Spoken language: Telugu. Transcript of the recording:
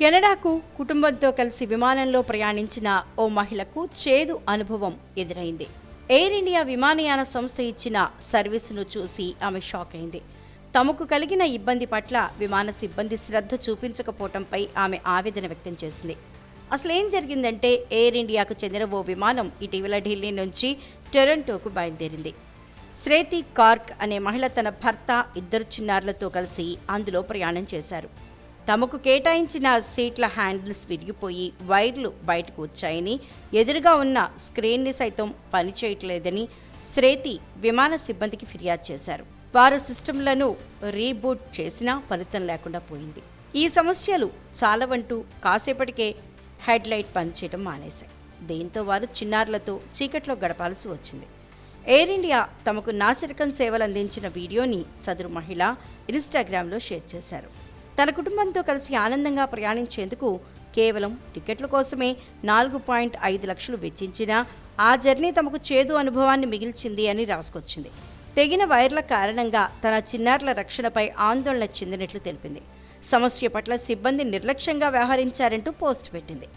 కెనడాకు కుటుంబంతో కలిసి విమానంలో ప్రయాణించిన ఓ మహిళకు చేదు అనుభవం ఎదురైంది. ఎయిర్ ఇండియా విమానయాన సంస్థ ఇచ్చిన సర్వీసును చూసి ఆమె షాక్ అయింది. తమకు కలిగిన ఇబ్బంది పట్ల విమాన సిబ్బంది శ్రద్ధ చూపించకపోవడంపై ఆమె ఆవేదన వ్యక్తం చేసింది. అసలు ఏం జరిగిందంటే ఎయిర్ ఇండియాకు చెందిన ఓ విమానం ఇటీవల ఢిల్లీ నుంచి టొరంటోకు బయలుదేరింది. శ్రేతి కార్క్ అనే మహిళ తన భర్త ఇద్దరు చిన్నారులతో కలిసి అందులో ప్రయాణం చేశారు. తమకు కేటాయించిన సీట్ల హ్యాండిల్స్ విరిగిపోయి వైర్లు బయటకు వచ్చాయని ఎదురుగా ఉన్న స్క్రీన్ని సైతం పనిచేయట్లేదని శ్రేతి విమాన సిబ్బందికి ఫిర్యాదు చేశారు. వారు సిస్టంలను రీబూట్ చేసినా ఫలితం లేకుండా పోయింది. ఈ సమస్యలు చాలవంటూ కాసేపటికే హెడ్ లైట్ పనిచేయడం మానేశాయి. దీంతో వారు చిన్నారులతో చీకట్లో గడపాల్సి వచ్చింది. ఎయిర్ ఇండియా తమకు నాసిరకం సేవలు అందించిన వీడియోని సదరు మహిళ ఇన్స్టాగ్రామ్లో షేర్ చేశారు. తన కుటుంబంతో కలిసి ఆనందంగా ప్రయాణించేందుకు కేవలం టికెట్ల కోసమే నాలుగు పాయింట్ ఐదు లక్షలు వెచ్చించినా ఆ జర్నీ తమకు చేదు అనుభవాన్ని మిగిల్చింది అని రాసుకొచ్చింది. తెగిన వైర్ల కారణంగా తన చిన్నారుల రక్షణపై ఆందోళన చెందినట్లు తెలిపింది. సమస్య పట్ల సిబ్బంది నిర్లక్ష్యంగా వ్యవహరించారంటూ పోస్ట్ పెట్టింది.